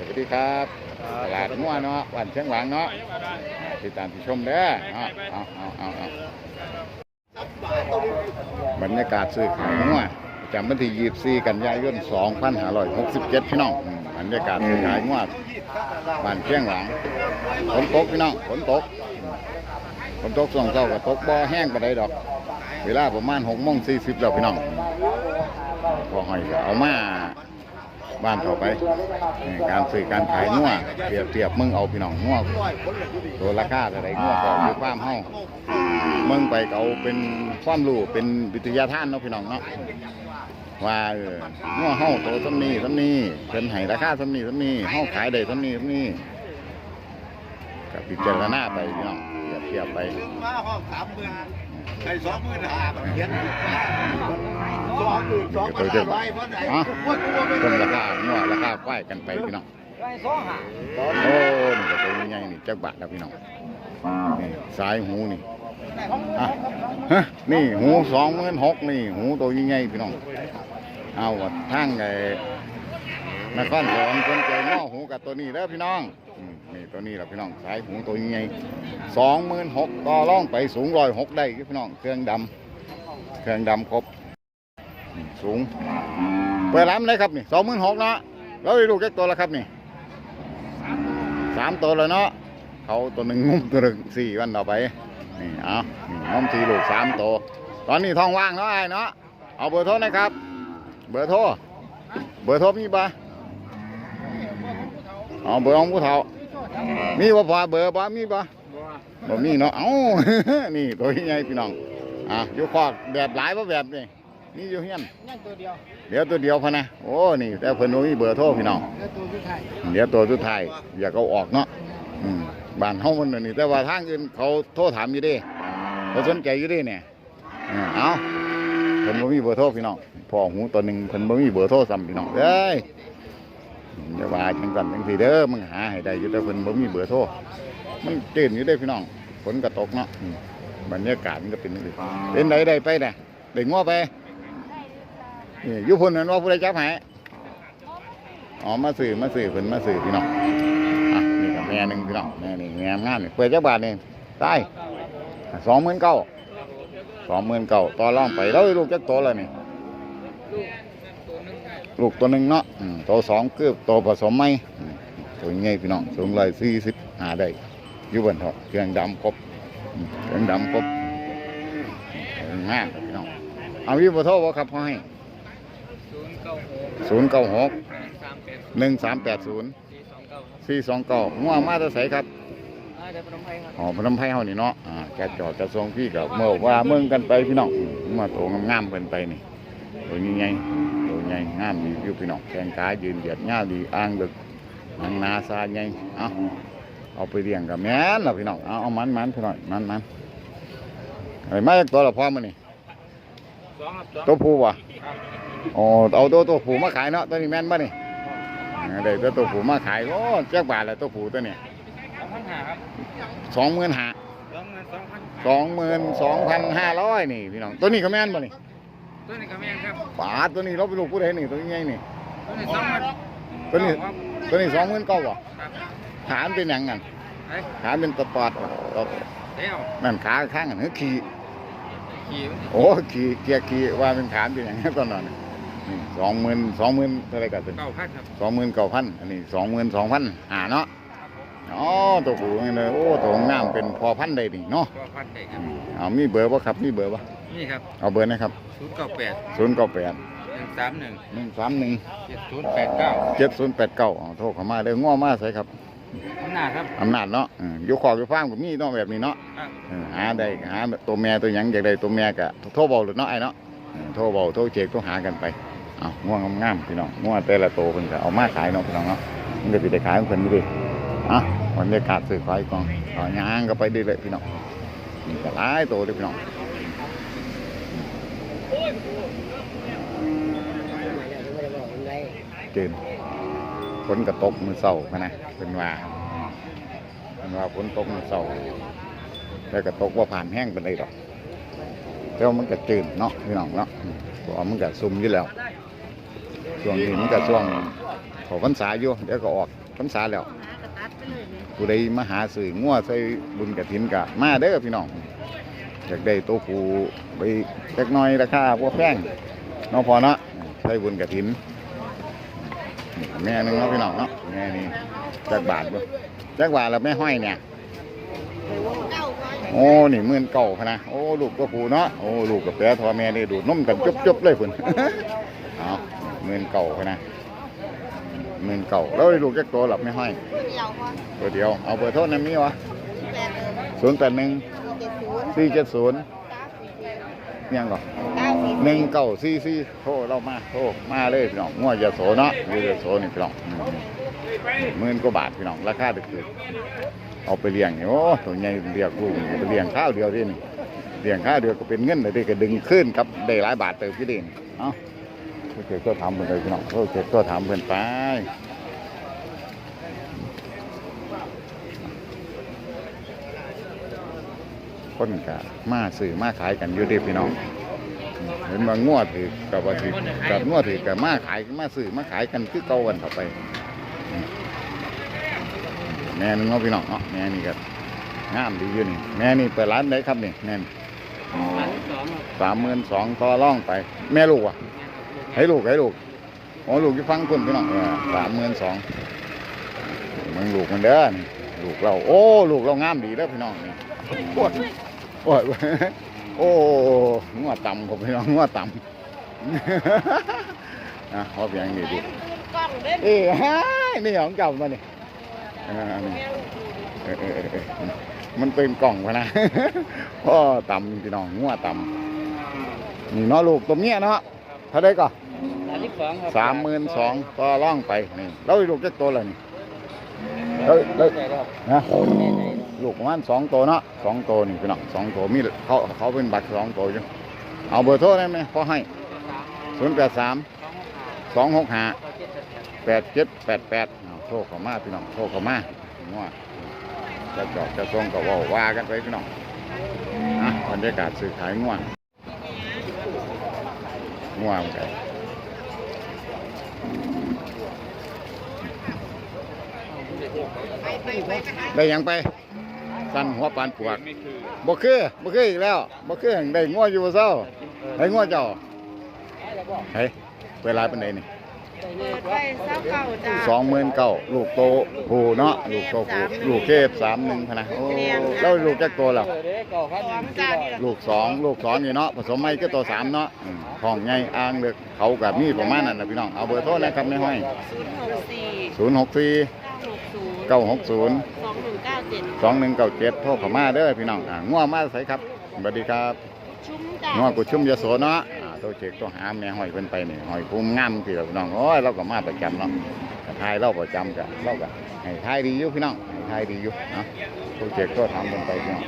สวัสดีครับตลาดงัวเนาะวันเชียงหวางเนาะติดตามที่ชมเด้อเอาเอาเอาเอาบรรยากาศซื้อขายงัวจำวันที่ 24 กันยายน 2567 พี่น้องบรรยากาศซื้อขายงัวบ้านเชียงหวางฝนตกพี่น้องฝนตกฝนตกส่วงเช้าก็ตกบ่อแห้งปานใดดอก เวลาประมาณ6โมง40แล้วพี่น้องพอหอยก็เอามา บ้านเขาไปนี่การซื้อการขายงัวเปรียบเทียบมึงเอาพี่น้องงัวตัวราคาเท่าไหรงัวก็อยู่ความเฮามึงไปเอาเป็นความรู้เป็นวิทยาทานเนาะพี่น้องเนาะว่าเอองัวเฮาตัวซ้ำนี้ซ้ำนี้เพิ่นให้ราคาซ้ำนี้ซ้ำนี้เฮาขายได้ซ้ำนี้ซ้ำนี้ก็พิจารณาไปพี่น้องเปรียบเทียบไปมาห้องสามหมื่นใส่สองหมื่นห้าเขียน สองหมื่นสองพันห้าร้อยเพราะไหนอ๋อว่าตัวไม่ต้นราคางัวราคาควายกันไปพี่น้องโอ้นี่ก็ตัวใหญ่ๆนี่จักบาทแล้วพี่น้องนี่สายหูนี่อะฮะนี่หูสองหมื่นหกนี่หูตัวใหญ่ๆพี่น้องเอาวัดทางไอ้นครสวรรค์คนใจง้อหูกับตัวนี้แล้วพี่น้องอืมนี่ตัวนี้แหละพี่น้องสายหูตัวใหญ่สองหมื่นหกต่อร่องไปสูงร้อยหกได้พี่น้องเครื่องดำเครื่องดำครบอืม สูงเปิดร้านเลยครับนี่สองหมื่นหกเนาะแล้วได้ลูกแค่ตัวแล้วครับนี่สามตัวเลยเนาะเขาตัวหนึ่งงุ้มตัวหนึ่งสี่วันต่อไปนี่เอานี่งุ้มสี่ลูกสามตัวตอนนี้ท้องว่างเนาะไอ้เนาะเอาเบอร์โทรนะครับ เบอร์โทรเบอร์โทรมีปะเอาเบอร์ของผู้เฒ่ามีบ่พอเบอร์บ่มีปะบ่มีเนาะเอ้านี่ตัวใหญ่พี่น้องอะอยู่คอกแบบหลายบ่แบบนี่ นี่อยู่เฮียนยังตัวเดียวเดี๋ยวตัวเดียวพะนะโอ้นี่แต่เพิ่นบ่มีเบอร์โทรพี่น้องแล้วตัวสุดท้ายเดี๋ยวตัวสุดท้ายอยากเอาออกเนาะอืมบ้านเฮามันอันนี่แต่ว่าทางอื่นเขาโทรถามอยู่เดิเขาสนใจอยู่เดิเนี่ยเออเอาเพิ่นบ่มีเบอร์โทรพี่น้องพ่อหูตัวหนึงเพิ่นบ่มีเบอร์โทรซ้ำพี่น้องเอ้ยอย่าว่าจังซั่นจังซี่เด้อมึงหาให้ได้อยู่แต่เพิ่นบ่มีเบอร์โทรมันตื่นอยู่เด้อพี่น้องฝนก็ตกเนาะอืมบรรยากาศมันก็เป็นจังซี่เป็นไดได้ไปน่ะได้ง้อไป นี่อยู่พุ่นนั่นว่าผู้ใดจับให้อ๋อมาสื่อมาสื่อเพิ่นมาสื่อพี่น้องอะนี่กับแม่หนึ่งพี่น้องแม่นี่งามงามนี่เปิดจักบาทนี่ตายสองหมื่นเก้าสองหมื่นเก้าต่อรองไปแล้วลูกจักโตแล้วนี่ลูกตัวหนึ่งเนาะโตสองคือบโตผสมไหมตัวใหญ่พี่น้องสูงร้อยสี่สิบหาได้ยู่บนเถาะเครื่องดำครบเครื่องดำครบงามพี่น้องเอาวิบโทรบ่ครับพ่อให้ ศูนย์เก้าหกศูนย์เก้าหกสามแปดหนึ่งสามแปดศูนย์สี่สองเก้าสี่สองเก้าง่วงมาจะใสครับอ่าเดี๋ยวพนมไพรครับอ๋อพนมไพรเฮานี่เนาะอ่าแกจอดจะทรงพี่กับเมื่อว่าเมืองกันไปพี่น้องอืมมาโตงามๆเพิ่นไปนี่ตัวใหญ่ๆตัวใหญ่งามดีอยู่พี่น้องแข้งขายืนเหยียดง่าวดีอ่างดึกหนังนาซาใหญ่เอาเอาไปเลี้ยงกับแม่นล่ะพี่น้องเอาเอามันมันพี่น้องมันมันไอ้มาจากตัวละพอมื้อนี่ สองครับสองตัวผู้บ่อ๋อเอาตัวตัวผู้มาขายเนาะตัวนี้แม่นบ่นี่ได้ตัวตัวผู้มาขายโอ้จักบาทละตัวผู้ตัวเนี้สองพันห้าครับสองหมื่นห้าสองหมื่นสองพันสองหมื่นสองพันห้าร้อยนี่พี่น้องตัวนี้ก็แม่นบ่นี่ตัวนี้ก็แม่นครับปาดตัวนี้เราไปลูกผู้ใดนี่ตัวนี้ไงนี่ตัวนี้สองพันตัวนี้ครับตัวนี้สองหมื่นเก้าบ่ครับฐานเป็นหยังกันเอ้ยฐานเป็นตะปอดตะเดี๋ยวนั่นขาข้างกันคือขี่ ขี่โอ้ขี่เกียร์ขี่ว่าเป็นฐานเป็นหยังตอนนั้นนี่สองหมื่นสองหมื่นเท่าไหรกันเป็นเก้าพันครับสองหมื่นเก้าพันอันนี้สองหมื่นสองพันหาเนาะอ๋อตัวผู้นี่เลยโอ้ตัวงามเป็นพอพันธุ์ได้นี่เนาะเก้าพันได้ครับเอามีเบอร์บ่ครับมีเบอร์บ่นี่ครับเอาเบอร์นะครับศูนย์เก้าแปดศูนย์เก้าแปดหนึ่งสามหนึ่งหนึ่งสามหนึ่งเจ็ดศูนย์แปดเก้าเจ็ดศูนย์แปดเก้าโทรเข้ามาเด้อง้อมาใส่ครับ อำนาจครับ อำนาจเนาะเอออยู่ขอกอยู่ฟาร์มก็มีเนาะแบบนี้เนาะครับ เออหาได้หาตัวแม่ตัวหยังอยากได้ตัวแม่ก็โทรบอกหรือเนาะไอ้เนาะเออโทรบอกโทรเช็คโทรหากันไปเอาง่วงงามๆพี่น้องง่วงแต่ละโตวเพิ่นก็เอามาขายเนาะพี่น้องเนาะมันก็สิได้ขายของเพิ่นอยู่ดิเอะบรรยากาศซื้อขายกองเอาย่างก็ไปเรื่อยๆพี่น้องนี่ก็หลายโตเลยพี่น้องเกิน ฝนกระตกมือเศร้าพะนะเป็นว่าเป็นว่าฝนตกมือเศร้าแล้วก็ตกว่าผ่านแห้งเป็นไรอกแต่ว่ามันก็จืดเนาะพี่น้องเนาะอืมเพราะว่ามันก็ซุ่มอยู่แล้วซุ่มช่วงนี้มันก็ช่วงขอพรรษาอยู่เดี๋ยวก็ออกพรรษาแล้วผู้ใดมาหาซื้องัวใส่บุญกระถินกะมาเด้อพี่น้องอยากได้ตัวผูไปเล็กน้อยราคาพวกแพงน้องพอเนาะใส่บุญกระถิน แม่หนึงเนาะพี่น้องเนาะแม่นี่จักบาทบ่จักบาทแล้วแม่ห้อยเนี่ย โอ้นี่หมื่นเก่าพะนะโอ้ลูกตัวผูเนาะโอ้ลูกกับแปรทอแม่ได้ดูดนมกันจุบๆเลยพุ่นเอาหมื่นเก่าพะนะหมื่นเก่าแล้วได้ลูกจักตัวหลับไม่ห้อยตัวเดียวเอาเบอร์โทรนั้นมีวะศูนย์แปดหนึ่งสี่เจ็ดศูนย์ ยังก่อนหนึ่งเก้าสี่สี่โทรเรามาโทรมาเลยพี่น้องง่วยยาโสเนาะอยู่ยาโสนี่พี่น้องอืมหมื่นกว่าบาทพี่น้องราคาเด็กๆเอาไปเลี้ยงนี่โอ้ตัวใหญ่เรียกลูกนี่ไปเลี้ยงข้าวเดียวที่นี่เลี้ยงข้าวเดียวก็เป็นเงินเลยก็ดึงขึ้นครับได้หลายบาทเติมพี่เด่นเอ้าโอเคก็ทำเพิ่นเลยพี่น้องโอเคก็ทำเพิ่นไป คนกะมาซื้อมาขายกันอยู่เดีพี่น้องอืมเห็นว่างวดถือกับว่าถือกับงวดถือกับมาขายมาซื้อมาขายกันคือเก่ากันต่อไปอืมแม่นึงเนาะพี่น้องเนาะแม่นี่ก็งามดีอยู่นี่แม่นี่เปิดร้านได้ครับนี่แม่นสามหมื่นสองต่อร่องไป แม่ลูกอะให้ลูกให้ลูกโอ้ลูกที่ฟังคุณพี่น้องสามหมื่นสองมึงลูกมันเด้อนี่ ลูกเรา โอ้ลูกเรางามดีเด้อพี่น้องนี่โอ้ยโอ้ยโอ้งัวต่ำผมพี่น้องงัวต่ำนะเขาเพียงนี่ดูกล้องเด่นเอ้ยฮายนี่ของเก่ามาเนี่ยเออนี่เออเออเออเออมันเป็นกล่องพะนะพ่อต่ำพี่น้องงัวต่ำนี่เนาะลูกตัวเมียเนาะเท่าไดก็สามสิบสองครับสามหมื่นสองต่อร่องไปนี่แล้วลูกจักตัวเลยนี่ แล้วแล้วใช่ครับนะลูกประมาณสองตัวเนาะสองตัวนี่พี่น้องสองตัวมีเขาเขาเป็นบัตรสองตัวอยู่เอาเบอร์โทรได้ไหมพอให้ศูนย์แปดสามสองหกห้าแปดเจ็ดแปดแปดโทรเข้ามาพี่น้องโทรเข้ามาว่าจะจอดจะส่งก็เว่าว่ากันไปพี่น้องอะบรรยากาศซื้อขายง่วงง่วงกัน ได้หยังไป สั่นหัวปานปวกบ่คือบ่คืออีกแล้วบ่คือหยังได้งัวอยู่บ่เศร้าให้งัวเจ้าเฮ้ยเวลาเป็นไดนี่เปิดไว้เศร้าเก่าจ้าสองหมื่นเก้าลูกโตผูเนาะลูกโตผูลูกเคฟสามหนึ่งพะนะโอ้แล้วลูกจักโตแล้วสองจ้านี่แหละลูกสองลูกสองนี่เนาะผสมไม่ก็โตสามเนาะอืมท้องใหญ่อ่างเลือกเขากับมีประมาณนั้นนะพี่น้องเอาเบอร์โทรนะครับในห้อยศูนย์หกสี่ศูนย์หกสี่เก้าหกศูนย์ เก้าหกศูนย์สองหนึ่งเก้าเจ็ดสองหนึ่งเก้าเจ็ดโทรเข้ามาเด้อพี่น้องอ่าง่วมาใส่ครับสวัสดีครับชุ่มจ้าง่วกุชุ่มยโสเนาะอ่าโตเช็คโตหาแม่ห้อยเพิ่นไปนี่ห้อยภูมิงามพี่พี่น้องโอ้ยเราก็มาประจำเนาะก็ทายเราประจำกะเราก็ให้ทายดีอยู่พี่น้องให้ทายดีอยู่เนาะโตเช็คโตทำเพิ่นไปพี่น้อง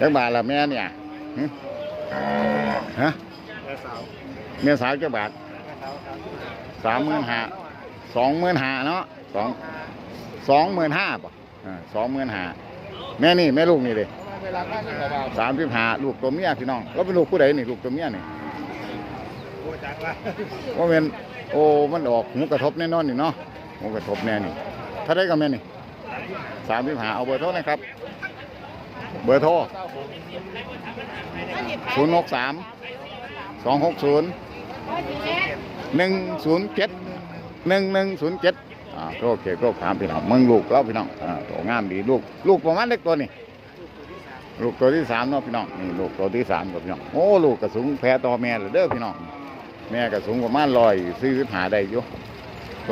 จักบาทละแม่เนี่ยหึฮะ เมียสาวจักบาทสามหมื่นห้าสองหมื่นห้าเนาะสองสองหมื่นห้าป่ะสองหมื่นห้าแม่นี่แม่ลูกนี่เลยสามสิบห้าลูกตัวเมียพี่น้องแล้วเป็นลูกผู้ใดนี่ลูกตัวเมียนี่ว่าเป็นโอ้มันออกหูกระทบแน่นอนนี่เนาะหูกระทบแน่นี่ถ้าได้กับแม่นี่สามสิบห้าเอาเบอร์โทรนะครับ เบอร์โทรศูนย์หกสาม สองหกศูนย์หนึ่งศูนย์เจ็ดหนึ่งหนึ่งศูนย์เจ็ดอ่าโทรเก็บโทรถามพี่น้องมึงลูกแล้วพี่น้องอ่าตัวงามดีลูกลูกประมาณเล็กตัวนี่ลูกตัวที่สามเนาะพี่น้องนี่ลูกตัวที่สามกับพี่น้องโอ้ลูกกระสูงแพ้ต่อแม่เลยเด้อพี่น้องแม่กระสูงประมาณร้อยสี่สิบห้าได้อยู่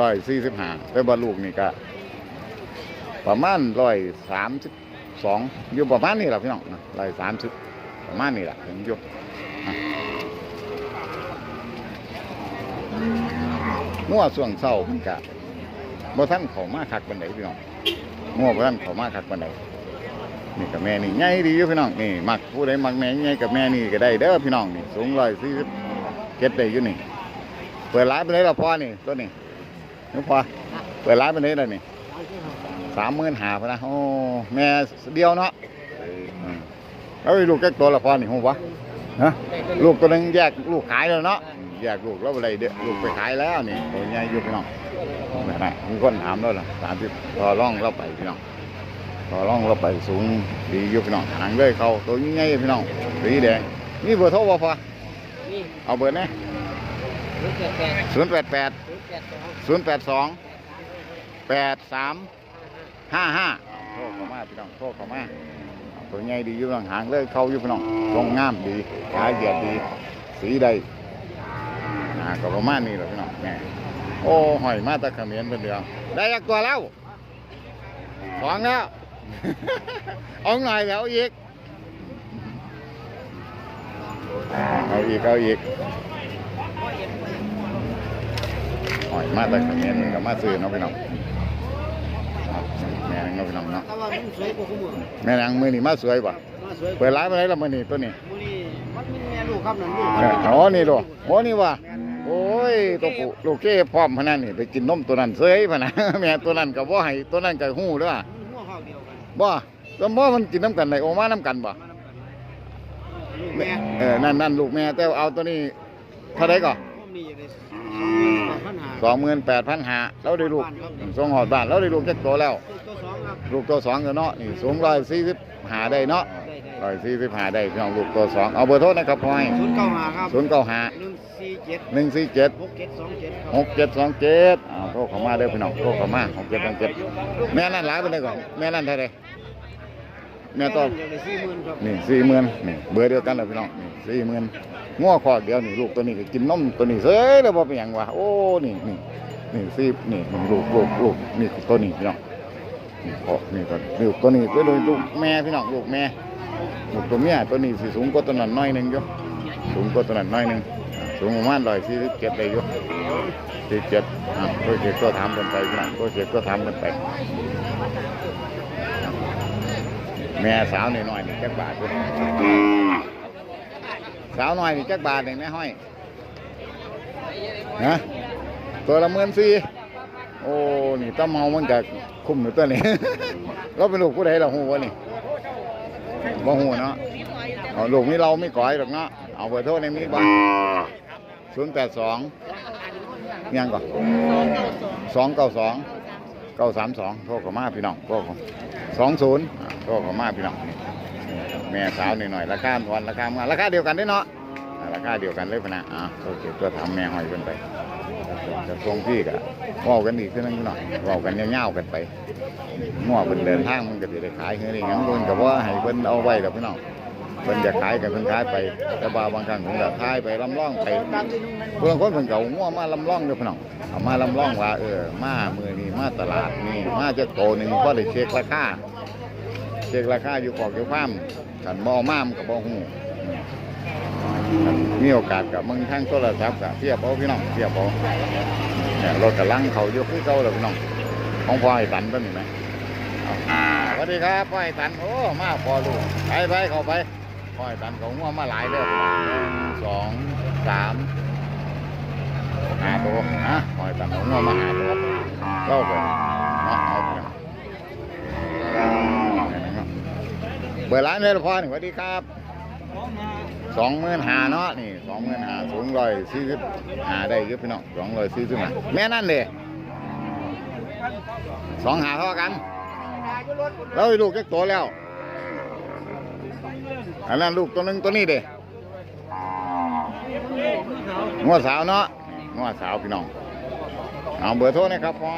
ร้อยสี่สิบห้าแต่ว่าลูกนี่ก็ประมาณร้อยสามสิบสองอยู่ประมาณนี้แหละพี่น้องร้อยสามสิบประมาณนี้แหละถึงอยู่อะ งัวส่วงเศร้ามันกะบ่ท่านเขามาคักบันไดพี่น้องงัวบ่ท่านเขามาคักบันไดนี่กับแม่นี่ใหญ่ดีอยู่พี่น้องนี่มักผู้ใดมักแม่ใหญ่กับแม่นี่ก็ได้เด้อพี่น้องนี่สูงร้อยสี่สิบเจ็ดได้อยู่นี่เปิดร้านไปเลยละพ่อนี่ตัวนี้นี่พอเปิดร้านไปเลยละนี่สามหมื่นหาพนะโอ้แม่เดียวเนาะอืมแล้วลูกแก๊กตัวละพอนี่หูวะ ฮะลูกตัวหนึงแยกลูกขายแล้วเนาะแยกลูกแล้วอะไรเด้อลูกไปขายแล้วนี่ตัวใหญ่อยู่พี่น้องนี่นะมีคนถามแล้วล่ะสามสิบพอร่องเราไปพี่น้องพอร่องเราไปสูงดีอยู่พี่น้องหางเลยเขาตัวใหญ่ๆพี่น้องสีแดงนี่เบอร์โทรบ่พอนี่เอาเบอร์นะรถเกิดแปดศูนย์แปดแปดรถแปดสองศูนย์แปดสองแปดสามห้าห้าโทษเขามาพี่น้องโทษเขามา ตัวใหญ่ดีอยู่หลังหางเลยเขาอยู่พี่น้องตรงงามดีขาเหยียดดี สีใดอ่าก็ประมาณนี้แหละพี่น้องแม่โอ้หอยมาตะเขมิ้นเป็นเดียวได้ยักตัวแล้วสองแล้วเอาหน่อยแล้วอีกเอาอีกเอาอีกหอยมาต่ขมิ้นมันก็มาซื้อเนาะพี่น้อง งเนาะพี่น้องเนาะแต่ว่ามันสวยกว่าคู่มือแม่นางมือนี่มาสวยป่ะมาสวยเปิดร้านไปไหนละมือนี่ตัวนี้มือนี่มันมีแม่ลูกครับนั่นลูกเอออ๋อนี่ดูโอ้นี่ว่ะโอ้ยตัวผู้ลูกเก้พร้อมพะนันนี่ไปกินนมตัวนั้นเสยพะนะ แม่ตัวนั้นก็บ่ให้ตัวนั้นก็หู้เด้อมันหัวข้าวเดียวกันบ่ตัวบ่มันกินน้ำกันได้โอมาน้ำกันบ่มานำกันลูกแม่เออนั่นนั่นลูกแม่แต่เอาตัวนี้เท่าไดก่อผมนี่ได้ปัญหาสองหมื่นแปดพันห้าเราได้ลูกส่งหอดบ้านเราได้ลูกจักตัวแล้วตัวสองครับ ลูกตัวสองก็เนาะนี่สูงร้อยสี่สิบหาได้เนาะได้ได้ร้อยสี่สิบหาได้พี่น้องลูกตัวสองเอาเบอร์โทรนะครับพ่อให้ศูนย์เก้าห้าครับศูนย์เก้าห้าหนึ่งสี่เจ็ดหนึ่งสี่เจ็ดหกเจ็ดสองเจ็ดครับหกเจ็ดสองเจ็ดอ้าวโทรเข้ามาเด้อพี่น้องโทรเข้ามาหกเจ็ดสองเจ็ดแม่นั่นหลายไปเลยก่อนแม่นั่นเท่าไหรแม่ต้องเดี๋ยวได้สี่หมื่นครับนี่สี่หมื่นนี่เบอร์เดียวกันเลยพี่น้องนี่สี่หมื่นง้อคอเดียวนี่ลูกตัวนี้ก็กินนมตัวนี้เซ้ยแล้วบ่เป็นหยังวะโอ้นี่นี่นี่สี่นี่นี่ลูกลูกลูกนี่ตัวนี้พี่น้อง นี่พอนี่ก็ลูกตัวนี้ตัวนี้ลูกแม่พี่น้องลูกแม่ลูกตัวเมียตัวนี้สิสูงกว่าตัวนั้นน้อยหนึงอยู่สูงกว่าตัวนั้นน้อยหนึงสูงประมาณร้อยสี่สิบเจ็ดได้อยู่สี่เจ็ดอะตัวเจ็ดก็ถามกันไปพี่น้องตัวเจ็ดก็ถามกันไปแม่สาวหน่อยๆนี่จักบาทด้วยสาวหน่อยนี่จักบาทเองแม่ห้อยนะตัวละหมื่นสี่ โอ้นี่ต้าเมามันจะคุ้มอยู่ตัวนี้เราเป็นลูกผู้ใดเราหูวะนี่บ่หูเนาะเอาลูกมีเราไม่ก่อยหรอกเนาะเอาเบอร์โทรในมีบ้างศูนย์แปดสองยังก่อนสองเก้าสองเก้าสามสองโทรเข้ามาพี่น้องโทรเข้าสองศูนย์โทรเข้ามาพี่น้องแม่สาวหน่อยๆราคาทอนราคามาราคาเดียวกันได้เนาะราคาเดียวกันเลยพนะอ่าโอเคตัวทำแม่หอยกันไป จะทรงพี่กะว่ากันอีกขึ้นนึงหน่อยว่ากันยาวๆกันไปมั่วเป็นเดินทางมันก็สิได้ขายเฮ้ยนี่งั้นเพิ่นก็ว่าให้เพิ่นเอาไว้ดอกพี่น้องเพิ่นจะขายกันเพิ่นขายไปแต่บาบางครั้งเพิ่นก็ขายไปลำล่องไปเพิ่อนคนเพิ่นก็เอางัวมาลำล่องเด้อพี่น้องเอามาลำล่องว่าเออมามือนี้มาตลาดนี่มาจะโตหนึ่งพอได้เช็คราคาเช็คราคาอยู่ขอกอยู่ฟามกันบ่อมามก็บ่ฮู้อืม มีโอกาสกับมึงทางโทรศัพท์กับเทียบเอาพี่น้องเทียบเอาเนี่ยรถกำลังเขายู่คือเก่าแล้วพี่น้องของพ่อไอ้ตันเป็นไหมสวัสดีครับพ่อไอ้ตันโอ้มาพอลูกไปไปเข้าไปพ่อไอ้ตันเขาง่วงมาหลายเลยพี่องสองสามหาตัวนะพ่อไอ้ตันเขาง่วงมาหาตัวเข้าไปเนะเอาไปเปิดร้านเลยละพ่อนี่สวัสดีครับ สองหมื่นหาเนาะนี่สองหมื่นหาสูงร้อยสี่สิบหาได้เยอะพี่น้องสองร้อยสี่สิบหาแม่นั่นเด้สองหาเท่ากันแล้วลูกแค่โตแล้วอันนั้นลูกตัวนึงตัวนี้เด้งวดสาวเนาะงวดสาวพี่น้องเอาเบอร์โทรนะครับพ่อ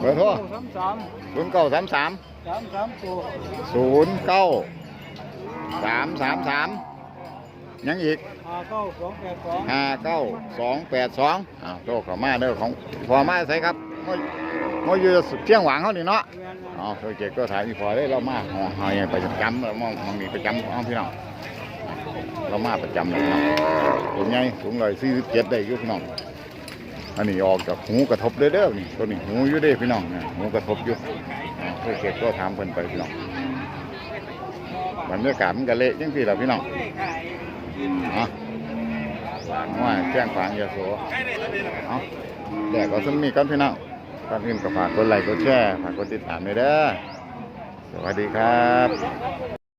เบอร์โทรศูนย์เก้าสามสามศูนย์เก้าสามสามสาม ยังอีกห้าเก้าสองแปดสองห้าเก้าสองแปดสองอ้าวโตเข้ามาเด้อของพอมาใส่ครับมอมออยู่เชียงหวังเขานี่เนาะแม่นอ๋อเคยเก็บก็ถ่ายอีพอได้เรามาหอหอยประจำเรามองมองนี่ประจำของพี่น้องเรามาประจำเลยพี่น้องตัวใหญ่สูงเลยสี่สิบเจ็ดได้อยู่พี่น้องอันนี้ออกจากหูกระทบเด้อเด้อนี่ตัวนี้หูอยู่เด้อพี่น้องเนี่ยหูกระทบอยู่อ๋อเคยเก็บก็ถามเพิ่นไปพี่น้องบรรยากาศมันก็เละจังสี่แหละพี่น้อง เอาฝากว่าแจ้งฝางยาโสเอาแดกก็สมีกันพี่น้องก่อนอื่นก็ฝากกดไลค์กดแชร์ฝากกดติดตามด้วยเด้อสวัสดีครับ